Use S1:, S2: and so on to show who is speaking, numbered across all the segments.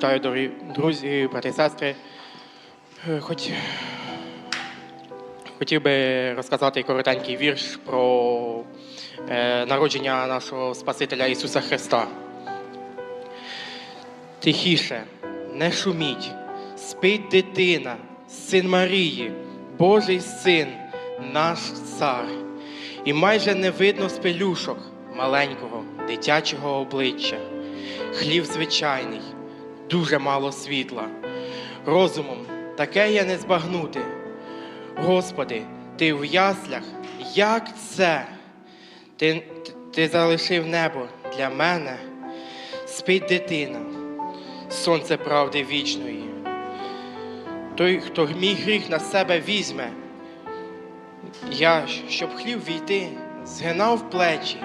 S1: Вітаю, дорогі друзі, брати сестри. Е, Хоч... Хотів би розказати коротенький вірш про е, народження нашого Спасителя Ісуса Христа. Тихіше, не шуміть, спить дитина, син Марії, Божий син, наш цар. І майже не видно з пелюшок маленького дитячого обличчя. Хлів звичайний, дуже мало світла. Розумом таке я не збагнути. Господи, ти в яслях, як це? Ти, ти залишив небо для мене, спить дитина, сонце правди вічної. Той, хто мій гріх на себе візьме, я, щоб хлів війти, згинав плечі,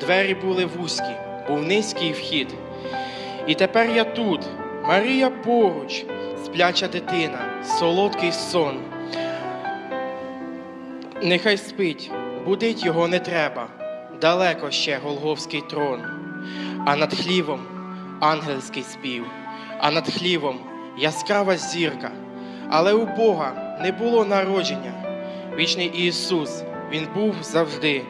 S1: двері були вузькі, був низький вхід. І тепер я тут, Марія поруч, спляча дитина, солодкий сон. Нехай спить, будить його не треба, далеко ще Голговський трон, а над хлівом ангельський спів, а над хлівом яскрава зірка. Але у Бога не було народження. Вічний Ісус, Він був завжди.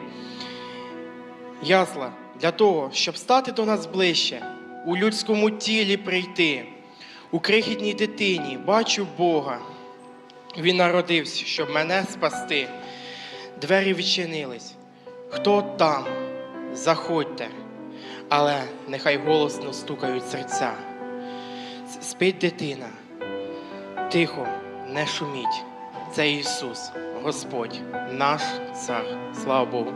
S1: Ясла для того, щоб стати до нас ближче, у людському тілі прийти, у крихітній дитині бачу Бога. Він народився, щоб мене спасти. Двері відчинились. Хто там? Заходьте, але нехай голосно стукають серця. Спить дитина, тихо, не шуміть. Це Ісус, Господь, наш цар. Слава Богу.